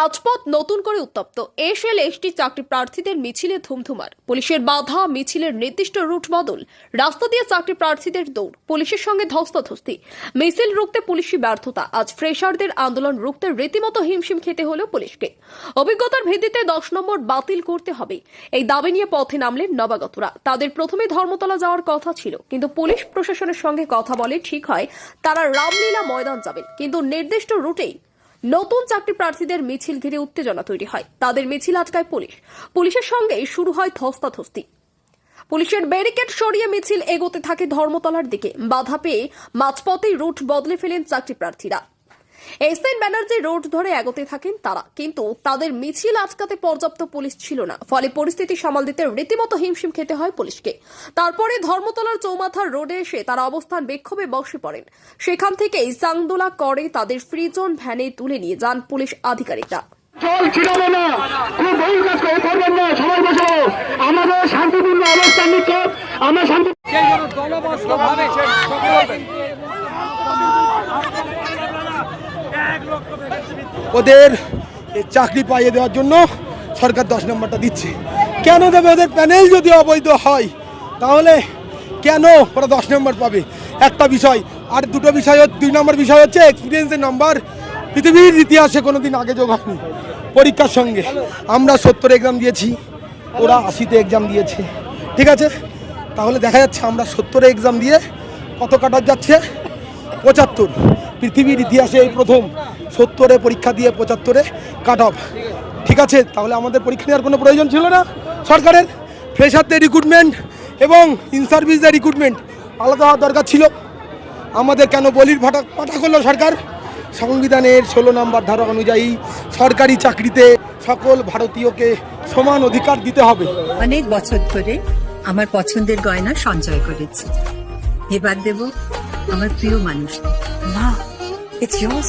রাজপথ নতুন করে উত্তপ্ত। এসএল এসটি চাকরি প্রার্থীদের মিছিলে ধুমধুমার। পুলিশের বাধা, মিছিলের নির্দিষ্ট রুট বদল, রাস্তা দিয়ে চাকরি প্রার্থীদের দৌড়, পুলিশের সঙ্গে ধস্তাধস্তি। মিছিল রুখতে পুলিশি ব্যর্থতা, আজ ফ্রেশারদের আন্দোলন রুখতে রীতিমতো হিমশিম খেতে হলো পুলিশকে। অভিজ্ঞতার ভিত্তিতে দশ নম্বর বাতিল করতে হবে। এই দাবি নিয়ে পথে নামলেন নবাগতরা। তাদের প্রথমে ধর্মতলা যাওয়ার কথা ছিল, কিন্তু পুলিশ প্রশাসনের সঙ্গে কথা বলে ঠিক হয়, তারা রামলীলা ময়দান যাবেন। কিন্তু নির্দিষ্ট রুটেই নতুন চাকরি প্রার্থীদের মিছিল ঘিরে উত্তেজনা তৈরি হয়। তাদের মিছিল আটকায় পুলিশ। পুলিশের সঙ্গে শুরু হয় ধস্তাধস্তি। পুলিশের ব্যারিকেড সরিয়ে মিছিল এগোতে থাকে ধর্মতলার দিকে। বাধা পেয়ে মাঝপথেই রুট বদলে ফেলেন চাকরি প্রার্থীরা। এসএন ব্যানার্জি রোড ধরে এগোতে থাকেন তারা কিন্তু তাদের মিছিল আটকাতে পর্যাপ্ত পুলিশ ছিল না। ফলে পরিস্থিতি সামাল দিতে রীতিমতো হিমশিম খেতে হয় পুলিশকে। তারপরে ধর্মতলার চৌমাথার রোডে এসে তারা অবস্থান বিক্ষোভে বসে পড়েন। সেখান থেকেই চাংদোলা করে তাদের ফ্রিজোন ভ্যানে তুলে নিয়ে যান পুলিশ আধিকারিকরা। জল ছিটাবো না। খুব ভুল কাজ করে করবেন না সবাই বসে আমাদের শান্তিপূর্ণ অবস্থান নিচ্ছে আমরা শান্তি ওদের চাকরি পাইয়ে দেওয়ার জন্য সরকার দশ নম্বরটা দিচ্ছে। কেন দেবে ওদের প্যানেল যদি অবৈধ হয়? তাহলে কেন ওরা দশ নম্বর পাবে? একটা বিষয়। আর দুটো বিষয় দুই নম্বর বিষয় হচ্ছে এক্সপিরিয়েন্সের নাম্বার পৃথিবীর ইতিহাসে কোনো দিন আগে যোগ হয়নি। পরীক্ষার সঙ্গে। আমরা সত্তর এক্সাম দিয়েছি। ওরা আশিতে এক্সাম দিয়েছে। ঠিক আছে? তাহলে দেখা যাচ্ছে আমরা সত্তরে এক্সাম দিয়ে কত কাটার যাচ্ছে? পঁচাত্তর। পৃথিবীর ইতিহাসে এই প্রথম সত্তরে, পরীক্ষা দিয়ে পঁচাত্তরে কাট অফ ঠিক আছে, তাহলে আমাদের পরীক্ষা নেওয়ার কোনো প্রয়োজন ছিল না। সরকারের ফ্রেশারদের রিক্রুটমেন্ট এবং ইন সার্ভিসদের রিক্রুটমেন্ট আলাদা হওয়ার দরকার ছিল। আমাদের কেন বলির ভাটা পাঠা করল সরকার? সংবিধানের ষোলো নম্বর ধারা অনুযায়ী সরকারি চাকরিতে সকল ভারতীয়কে সমান অধিকার দিতে হবে। অনেক বছর ধরে আমার পছন্দের গয়না সঞ্চয় করেছি। এবার দেব আমার প্রিয় মানুষ। না it's yours